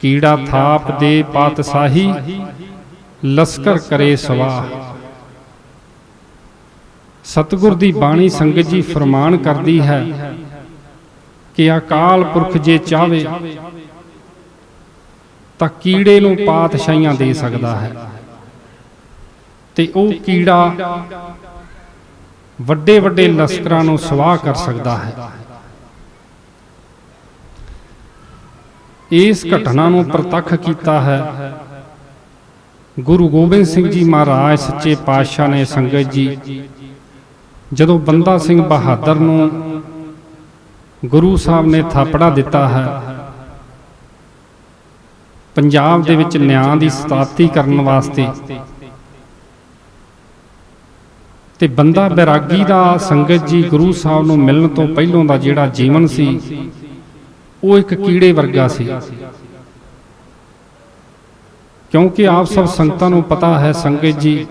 ਕੀੜਾ ਥਾਪ ਦੇ ਪਾਤਸ਼ਾਹੀ, ਲਸਕਰ ਕਰੇ ਸਵਾ ਸਤਿਗੁਰ ਦੀ ਬਾਣੀ ਸੰਗਤ ਜੀ ਫਰਮਾਨ ਕਰਦੀ ਹੈ ਕਿ ਅਕਾਲ ਪੁਰਖ ਜੇ ਚਾਵੇ ਤਾਂ ਕੀੜੇ ਨੂੰ ਪਾਤਸ਼ਾਹੀਆਂ ਦੇ ਸਕਦਾ ਹੈ। ਤੇ ਉਹ ਕੀੜਾ ਵੱਡੇ ਵੱਡੇ ਲਸ਼ਕਰਾਂ ਨੂੰ ਸਵਾਹ ਕਰ ਸਕਦਾ ਹੈ। ਇਸ ਘਟਨਾ ਨੂੰ ਪ੍ਰਤੱਖ ਕੀਤਾ ਹੈ। ਗੁਰੂ ਗੋਬਿੰਦ ਸਿੰਘ ਜੀ ਮਹਾਰਾਜ ਸੱਚੇ ਪਾਤਸ਼ਾਹ ਨੇ ਸੰਗਤ ਜੀ, ਜਦੋਂ ਬੰਦਾ ਸਿੰਘ ਬਹਾਦਰ ਨੂੰ ਗੁਰੂ ਸਾਹਿਬ ਨੇ ਥਾਪੜਾ ਦਿੱਤਾ ਹੈ, ਪੰਜਾਬ ਦੇ ਵਿੱਚ ਨਿਆਂ ਦੀ ਸਥਾਪਤੀ ਕਰਨ ਵਾਸਤੇ ਤੇ ਬੰਦਾ ਬੈਰਾਗੀ ਦਾ ਸੰਗਤ ਜੀ ਗੁਰੂ ਸਾਹਿਬ ਨੂੰ ਮਿਲਣ ਤੋਂ ਪਹਿਲੋਂ ਦਾ ਜਿਹੜਾ ਜੀਵਨ ਸੀ ਉਹ ਇੱਕ ਕੀੜੇ ਵਰਗਾ ਸੀ। ਕਿਉਂਕਿ ਆਪ ਸਭ ਸੰਗਤਾਂ ਨੂੰ ਪਤਾ ਹੈ ਸੰਗਤ ਜੀ।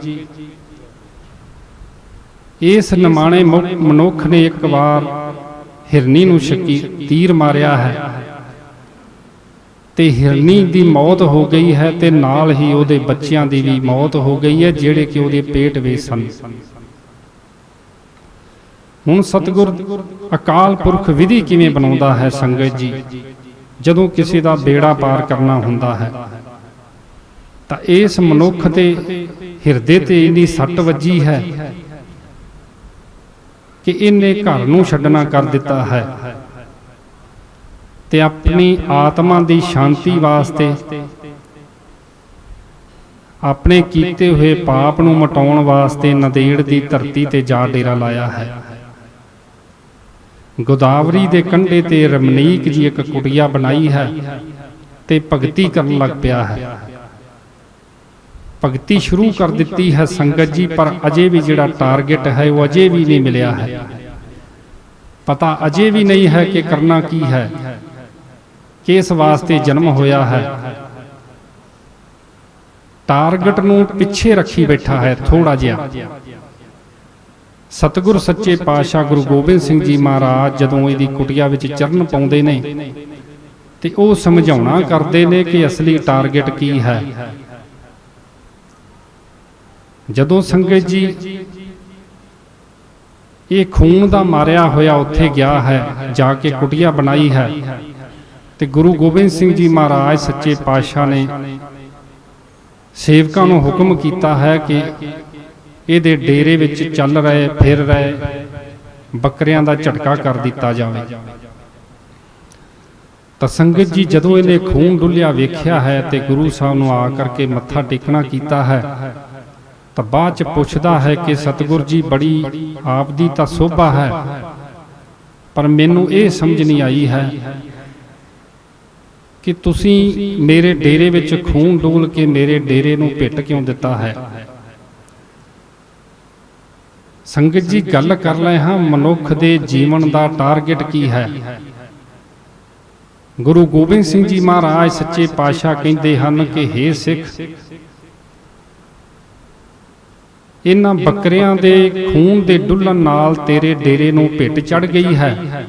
ਇਸ ਨਿਮਾਣੇ ਮਨੁੱਖ ਨੇ ਇੱਕ ਵਾਰ ਹਿਰਨੀ ਨੂੰ ਸ਼ਕੀ ਤੀਰ ਮਾਰਿਆ ਹੈ। ਤੇ ਹਿਰਨੀ ਦੀ ਮੌਤ ਹੋ ਗਈ ਹੈ ਤੇ ਨਾਲ ਹੀ ਉਹਦੇ ਬੱਚਿਆਂ ਦੀ ਵੀ ਮੌਤ ਹੋ ਗਈ ਹੈ ਜਿਹੜੇ ਕਿ ਉਹਦੇ ਪੇਟ ਵਿੱਚ ਸਨ। ਹੁਣ ਸਤਿਗੁਰ ਅਕਾਲ ਪੁਰਖ ਵਿਧੀ ਕਿਵੇਂ ਬਣਾਉਂਦਾ ਹੈ ਸੰਗਤ ਜੀ? ਜਦੋਂ ਕਿਸੇ ਦਾ ਬੇੜਾ ਪਾਰ ਕਰਨਾ ਹੁੰਦਾ ਹੈ, ਤਾਂ ਇਸ ਮਨੁੱਖ ਦੇ ਹਿਰਦੇ ਤੇ ਇਹਦੀ ਸੱਟ ਵੱਜੀ ਹੈ ਕਿ ਇਹਨੇ ਘਰ ਨੂੰ ਛੱਡਣਾ ਕਰ ਦਿੱਤਾ ਹੈ ਤੇ ਆਪਣੀ ਆਤਮਾ ਦੀ ਸ਼ਾਂਤੀ ਵਾਸਤੇ ਆਪਣੇ ਕੀਤੇ ਹੋਏ ਪਾਪ ਨੂੰ ਮਟਾਉਣ ਵਾਸਤੇ ਨਦੇੜ ਦੀ ਧਰਤੀ ਤੇ ਜਾ ਡੇਰਾ ਲਾਇਆ ਹੈ। ਗੋਦਾਵਰੀ ਦੇ ਕੰਢੇ ਤੇ ਰਮਨੀਕ ਜੀ ਇੱਕ ਕੁਟਿਆ ਬਣਾਈ ਹੈ ਤੇ ਭਗਤੀ ਕਰਨ ਲੱਗ ਪਿਆ ਹੈ। ਭਗਤੀ ਸ਼ੁਰੂ ਕਰ ਦਿੱਤੀ ਹੈ ਸੰਗਤ ਜੀ, ਪਰ ਅਜੇ ਵੀ ਜਿਹੜਾ ਟਾਰਗੇਟ ਹੈ ਉਹ ਅਜੇ ਵੀ ਨਹੀਂ ਮਿਲਿਆ ਹੈ। ਪਤਾ ਅਜੇ ਵੀ ਨਹੀਂ ਹੈ ਕਿ ਕਰਨਾ ਕੀ ਹੈ, ਕਿਸ ਵਾਸਤੇ ਜਨਮ ਹੋਇਆ ਹੈ। ਟਾਰਗੇਟ ਨੂੰ ਪਿੱਛੇ ਰੱਖੀ ਬੈਠਾ ਹੈ ਥੋੜਾ ਜਿਹਾ। ਸਤਿਗੁਰ ਸੱਚੇ ਪਾਤਸ਼ਾਹ ਗੁਰੂ ਗੋਬਿੰਦ ਸਿੰਘ ਜੀ ਮਹਾਰਾਜ ਜਦੋਂ ਇਹਦੀ ਕੁਟਿਆ ਵਿੱਚ ਚਰਨ ਪਾਉਂਦੇ ਨੇ ਤੇ ਉਹ ਸਮਝਾਉਣਾ ਕਰਦੇ ਨੇ ਕਿ ਅਸਲੀ ਟਾਰਗੇਟ ਕੀ ਹੈ। ਜਦੋਂ ਸੰਗਤ ਜੀ ਇਹ ਖੂਨ ਦਾ ਮਾਰਿਆ ਹੋਇਆ ਉੱਥੇ ਗਿਆ ਹੈ, ਜਾ ਕੇ ਕੁਟਿਆ ਬਣਾਈ ਹੈ ਤੇ ਗੁਰੂ ਗੋਬਿੰਦ ਸਿੰਘ ਜੀ ਮਹਾਰਾਜ ਸੱਚੇ ਪਾਤਸ਼ਾਹ ਨੇ ਸੇਵਕਾਂ ਨੂੰ ਹੁਕਮ ਕੀਤਾ ਹੈ ਕਿ ਇਹਦੇ ਡੇਰੇ ਵਿੱਚ ਚੱਲ ਰਹੇ, ਫਿਰ ਰਹੇ, ਬੱਕਰਿਆਂ ਦਾ ਝਟਕਾ ਕਰ ਦਿੱਤਾ ਜਾਵੇ। ਤਾਂ ਸੰਗਤ ਜੀ ਜਦੋਂ ਇਹਨੇ ਖੂਨ ਡੁੱਲਿਆ, ਵੇਖਿਆ ਹੈ ਤੇ ਗੁਰੂ ਸਾਹਿਬ ਨੂੰ ਆ ਕਰਕੇ ਮੱਥਾ ਟੇਕਣਾ ਕੀਤਾ ਹੈ, ਤਾਂ ਬਾਅਦ ਚ ਪੁੱਛਦਾ ਹੈ ਕਿ ਸਤਿਗੁਰ ਜੀ, ਬੜੀ ਆਪ ਦੀ ਤਾਂ ਸੋਭਾ ਹੈ, ਪਰ ਮੈਨੂੰ ਇਹ ਸਮਝ ਨਹੀਂ ਆਈ ਹੈ ਕਿ ਤੁਸੀਂ ਮੇਰੇ ਡੇਰੇ ਵਿੱਚ ਖੂਨ ਡੋਲ ਕੇ ਮੇਰੇ ਡੇਰੇ ਨੂੰ ਪਿੱਟ ਕਿਉਂ ਦਿੱਤਾ ਹੈ। ਸੰਗਤ ਜੀ ਗੱਲ ਕਰ ਰਹੇ ਹਾਂ ਮਨੁੱਖ ਦੇ ਜੀਵਨ ਦਾ ਟਾਰਗੇਟ ਕੀ ਹੈ? ਗੁਰੂ ਗੋਬਿੰਦ ਸਿੰਘ ਜੀ ਮਹਾਰਾਜ ਸੱਚੇ ਪਾਤਸ਼ਾਹ ਕਹਿੰਦੇ ਹਨ ਕਿ हे ਸਿੱਖ ਇਹਨਾਂ ਬੱਕਰਿਆਂ ਦੇ ਖੂਨ ਦੇ ਡੁੱਲਣ ਨਾਲ ਤੇਰੇ ਡੇਰੇ ਨੂੰ ਪਿੱਟ ਚੜ ਗਈ ਹੈ।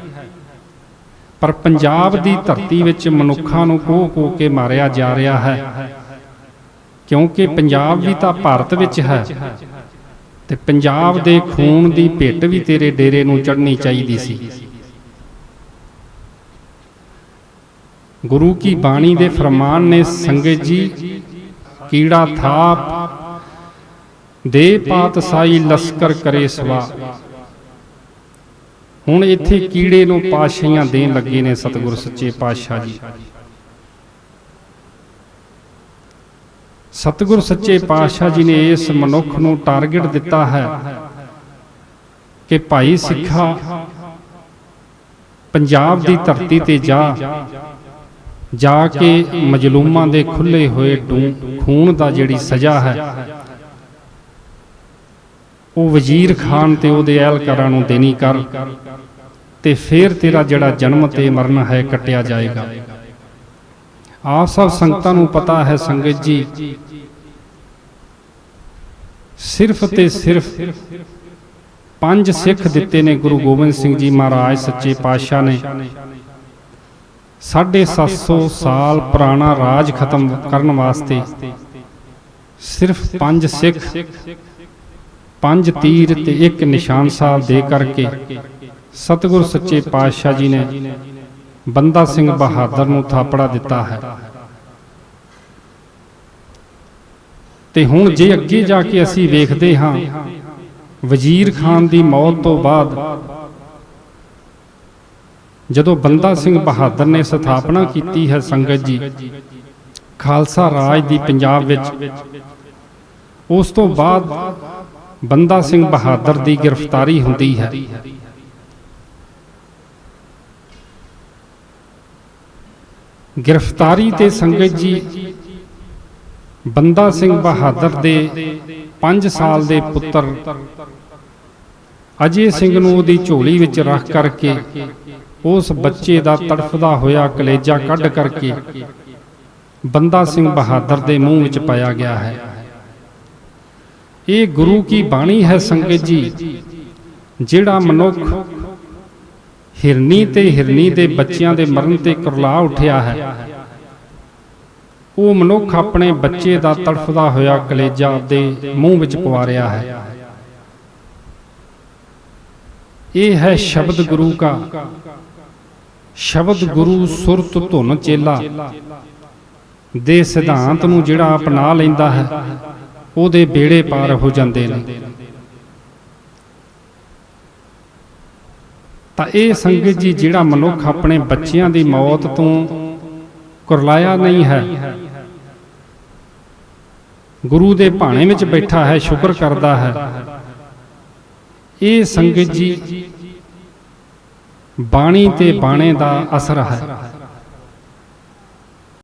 ਪਰ ਪੰਜਾਬ ਦੀ ਧਰਤੀ ਵਿੱਚ ਮਨੁੱਖਾਂ ਨੂੰ ਕੋਹ ਕੋਹ ਕੇ ਮਾਰਿਆ ਜਾ ਰਿਹਾ ਹੈ। ਕਿਉਂਕਿ ਪੰਜਾਬ ਵੀ ਤਾਂ ਭਾਰਤ ਵਿੱਚ ਹੈ। ਤੇ ਪੰਜਾਬ ਦੇ ਖੂਨ ਦੀ ਭਿੱਟ ਵੀ ਤੇਰੇ ਡੇਰੇ ਨੂੰ ਚੜਨੀ ਚਾਹੀਦੀ ਸੀ। ਗੁਰੂ ਕੀ ਬਾਣੀ ਦੇ ਫਰਮਾਨ ਨੇ ਸੰਗਤ ਜੀ ਕੀੜਾ ਥਾਪ ਦੇ ਪਾਤਸ਼ਾਹੀ ਲਸਕਰ ਕਰੇ ਸਵਾ। ਹੁਣ ਇੱਥੇ ਕੀੜੇ ਨੂੰ ਪਾਸ਼ਾਹੀਆਂ ਦੇਣ ਲੱਗੇ ਨੇ ਸਤਿਗੁਰ ਸੱਚੇ ਪਾਤਸ਼ਾਹ ਜੀ। ਸਤਿਗੁਰ ਸੱਚੇ ਪਾਤਸ਼ਾਹ ਜੀ ਨੇ ਇਸ ਮਨੁੱਖ ਨੂੰ ਟਾਰਗੇਟ ਦਿੱਤਾ ਹੈ ਕਿ ਭਾਈ ਸਿੱਖਾ ਪੰਜਾਬ ਦੀ ਧਰਤੀ ਤੇ ਜਾ ਜਾ ਕੇ ਮਜਲੂਮਾਂ ਦੇ ਖੁੱਲੇ ਹੋਏ ਖੂਨ ਦਾ ਜਿਹੜੀ ਸਜ਼ਾ ਹੈ, ਉਹ ਵਜ਼ੀਰ ਖਾਨ ਤੇ ਉਹਦੇ ਅਹਿਲਕਾਰਾਂ ਨੂੰ ਦੇਣੀ ਕਰ ਤੇ ਫਿਰ ਤੇਰਾ ਜਿਹੜਾ ਜਨਮ ਤੇ ਮਰਨ ਹੈ ਕੱਟਿਆ ਜਾਏਗਾ। ਆਪ ਸਭ ਸੰਗਤਾਂ ਨੂੰ ਪਤਾ ਹੈ ਸੰਗਤ ਜੀ ਸਿਰਫ ਤੇ ਸਿਰਫ ਪੰਜ ਸਿੱਖ ਦਿੱਤੇ ਨੇ ਗੁਰੂ ਗੋਬਿੰਦ ਸਿੰਘ ਜੀ ਮਹਾਰਾਜ ਸੱਚੇ ਪਾਤਸ਼ਾਹ ਨੇ। 750 ਸਾਲ ਪੁਰਾਣਾ ਰਾਜ ਖਤਮ ਕਰਨ ਵਾਸਤੇ ਸਿਰਫ ਪੰਜ ਸਿੱਖ ਪੰਜ ਤੀਰ ਤੇ ਇੱਕ ਨਿਸ਼ਾਨ ਸਾਹਿਬ ਦੇ ਕਰਕੇ ਸਤਿਗੁਰ ਸੱਚੇ ਪਾਤਸ਼ਾਹ ਜੀ ਨੇ ਬੰਦਾ ਸਿੰਘ ਬਹਾਦਰ ਨੂੰ ਥਾਪੜਾ ਦਿੱਤਾ ਹੈ। ਤੇ ਹੁਣ ਜੇ ਅੱਗੇ ਜਾ ਕੇ ਅਸੀਂ ਵੇਖਦੇ ਹਾਂ। ਵਜ਼ੀਰ ਖਾਨ ਦੀ ਮੌਤ ਤੋਂ ਬਾਅਦ ਜਦੋਂ ਬੰਦਾ ਸਿੰਘ ਬਹਾਦਰ ਨੇ ਸਥਾਪਨਾ ਕੀਤੀ ਹੈ ਸੰਗਤ ਜੀ ਖਾਲਸਾ ਰਾਜ ਦੀ ਪੰਜਾਬ ਵਿੱਚ। ਉਸ ਤੋਂ ਬਾਅਦ ਬੰਦਾ ਸਿੰਘ ਬਹਾਦਰ ਦੀ ਗ੍ਰਿਫਤਾਰੀ ਹੁੰਦੀ ਹੈ। ਗ੍ਰਿਫਤਾਰੀ ਤੇ ਸੰਗਤ ਜੀ ਬੰਦਾ ਸਿੰਘ ਬਹਾਦਰ ਦੇ 5 ਸਾਲ ਦੇ ਪੁੱਤਰ। ਅਜੇ ਸਿੰਘ ਨੂੰ ਉਹਦੀ ਝੋਲੀ ਵਿੱਚ ਰੱਖ ਕਰਕੇ ਉਸ ਬੱਚੇ ਦਾ ਤੜਫਦਾ ਹੋਇਆ ਕਲੇਜਾ ਕੱਢ ਕਰਕੇ ਬੰਦਾ ਸਿੰਘ ਬਹਾਦਰ ਦੇ ਮੂੰਹ ਵਿੱਚ ਪਾਇਆ ਗਿਆ ਹੈ। ਇਹ ਗੁਰੂ ਕੀ ਬਾਣੀ ਹੈ ਸੰਗਤ ਜੀ, ਜਿਹੜਾ ਮਨੁੱਖ ਹਿਰਨੀ ਤੇ ਹਿਰਨੀ ਦੇ ਬੱਚਿਆਂ ਦੇ ਮਰਨ ਤੇ ਕੁਰਲਾ ਉੱਠਿਆ ਹੈ। ਉਹ ਮਨੁੱਖ ਆਪਣੇ ਬੱਚੇ ਦਾ ਤੜਫਦਾ ਹੋਇਆ ਕਲੇਜਾ ਆਪਦੇ ਮੂੰਹ ਵਿੱਚ ਪਵਾ ਰਿਹਾ ਹੈ। ਇਹ ਹੈ ਸ਼ਬਦ ਗੁਰੂ ਦਾ ਸ਼ਬਦ ਗੁਰੂ ਸੁਰਤ ਧੁਨ ਚੇਲਾ। ਦੇ ਸਿਧਾਂਤ ਨੂੰ ਜਿਹੜਾ ਅਪਣਾ ਲੈਂਦਾ ਹੈ, ਉਹਦੇ ਬੇੜੇ ਪਾਰ ਹੋ ਜਾਂਦੇ ਨੇ। ਤਾਂ ਇਹ ਸੰਗਤ ਜੀ ਜਿਹੜਾ ਮਨੁੱਖ ਆਪਣੇ ਬੱਚਿਆਂ ਦੀ ਮੌਤ ਤੋਂ ਕੁਰਲਾਇਆ ਨਹੀਂ ਹੈ ਗੁਰੂ ਦੇ ਭਾਣੇ ਵਿੱਚ ਬੈਠਾ ਹੈ, ਸ਼ੁਕਰ ਕਰਦਾ ਹੈ। ਇਹ ਸੰਗਤ ਜੀ ਬਾਣੀ ਤੇ ਬਾਣੇ ਦਾ ਅਸਰ ਹੈ।